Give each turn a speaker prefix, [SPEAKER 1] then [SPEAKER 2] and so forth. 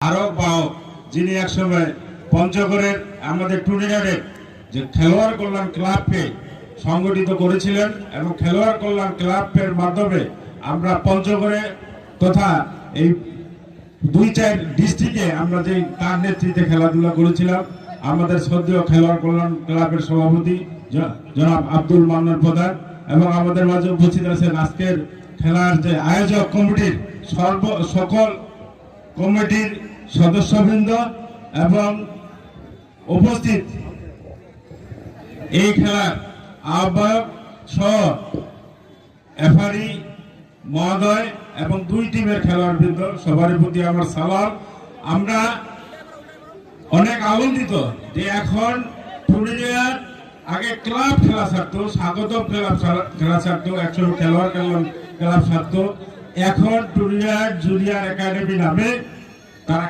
[SPEAKER 1] আরও বাহক যিনি একসময় পঞ্চগড়ের আমাদের টুর্নামেন্টের যে খেলোয়াড় কল্যাণ ক্লাবকে সংগঠিত করেছিলেন এবং খেলোয়াড় কল্যাণ ক্লাবের মাধ্যমে আমরা পঞ্চগড়ে তথা এই দুই চার ডিস্ট্রিক্টে আমরা যে তার নেতৃত্বে খেলাধুলা করেছিলাম, আমাদের শ্রদ্ধেয় খেলোয়াড় কল্যাণ ক্লাবের সভাপতি জনাব আব্দুল মান্নান প্রধান এবং আমাদের মাঝে উপস্থিত আছেন আজকের খেলার যে আয়োজক কমিটির সর্ব, সকল কমিটির সদস্যবৃন্দ এবং উপস্থিত এই খেলার আহ্বায়ক সহ মহোদয় এবং দুই টিমের খেলোয়াড়বৃন্দ সবার প্রতি আমার সালাম। আমরা অনেক আনন্দিত যে এখন পুরুলিয়ার আগে ক্লাব খেলা ছাড়তো, স্বাগত ক্লাব খেলা ছাড়তো একশো খেলোয়াড় ক্লাব ছাড়তো। এখন পুরুলিয়ার জুনিয়র একাডেমি নামে তারা